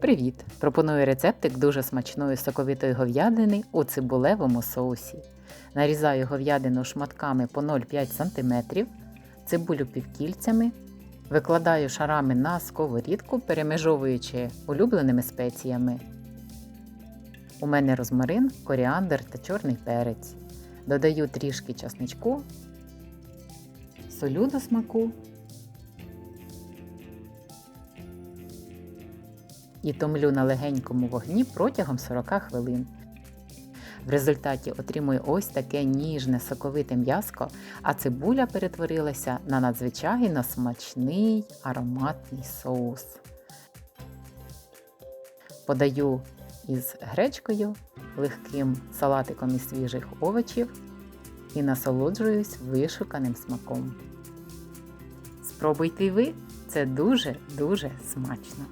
Привіт! Пропоную рецептик дуже смачної соковитої говядини у цибулевому соусі. Нарізаю говядину шматками по 0,5 см, цибулю півкільцями, викладаю шарами на сковорідку, перемежовуючи улюбленими спеціями. У мене розмарин, коріандр та чорний перець. Додаю трішки часничку, солю до смаку і томлю на легенькому вогні протягом 40 хвилин. В результаті отримую ось таке ніжне соковите м'яско, а цибуля перетворилася на надзвичайно смачний ароматний соус. Подаю із гречкою, легким салатиком із свіжих овочів і насолоджуюсь вишуканим смаком. Спробуйте ви, це дуже-дуже смачно!